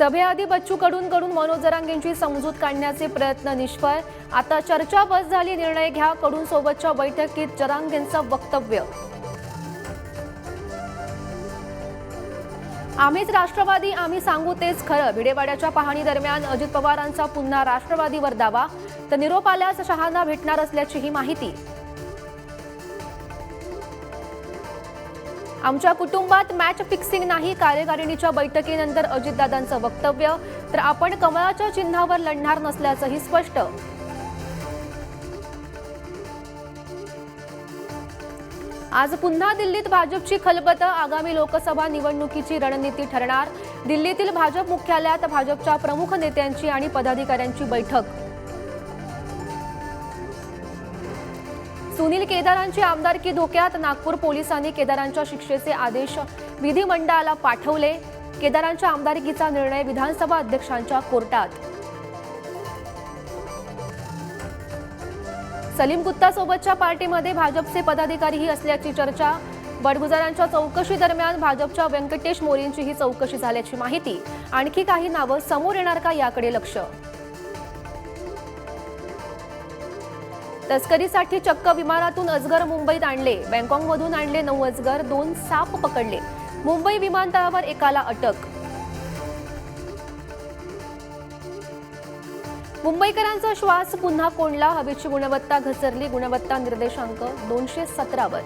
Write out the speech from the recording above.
सभेआधी बच्चू कडून कडून मनोज जरांगेंची समजूत काढण्याचे प्रयत्न निष्फळ. आता चर्चा बस झाली निर्णय घ्या. कडून सोबतच्या बैठकीत जरांगेंचं वक्तव्य. आम्हीच राष्ट्रवादी आम्ही सांगू तेच खरं. भिडेवाड्याच्या पाहणी दरम्यान अजित पवारांचा पुन्हा राष्ट्रवादीवर दावा. तर निरोप आल्यास शहांना भेटणार असल्याची ही माहिती. आमच्या कुटुंबात मॅच फिक्सिंग नाही कार्यकारिणीच्या बैठकीनंतर अजितदादांचं वक्तव्य. तर आपण कमळाच्या चिन्हावर लढणार नसल्याचंही स्पष्ट. आज पुन्हा दिल्लीत भाजपची खलबत. आगामी लोकसभा निवडणुकीची रणनीती ठरणार. दिल्लीतील भाजप मुख्यालयात भाजपच्या प्रमुख नेत्यांची आणि पदाधिकाऱ्यांची बैठक. सुनील केदारांची आमदारकी धोक्यात. नागपूर पोलिसांनी केदारांच्या शिक्षेचे आदेश विधिमंडळाला पाठवले. केदारांच्या आमदारकीचा निर्णय विधानसभा अध्यक्षांच्या कोर्टात. सलीम गुत्ता सोबतच्या पार्टीमध्ये भाजपचे पदाधिकारीही असल्याची चर्चा. बडगुजारांच्या चौकशी दरम्यान भाजपच्या व्यंकटेश मोरेंचीही चौकशी झाल्याची माहिती. आणखी काही नावं समोर येणार का याकडे लक्ष? तस्करीसाठी चक्क विमानातून अजगर मुंबईत आणले. बँकॉकमधून आणले नऊ अजगर दोन साप पकडले. मुंबई विमानतळावर एकाला अटक. मुंबईकरांचा श्वास पुन्हा कोंडला. हवेची गुणवत्ता घसरली. गुणवत्ता निर्देशांक दोनशे सतरावर.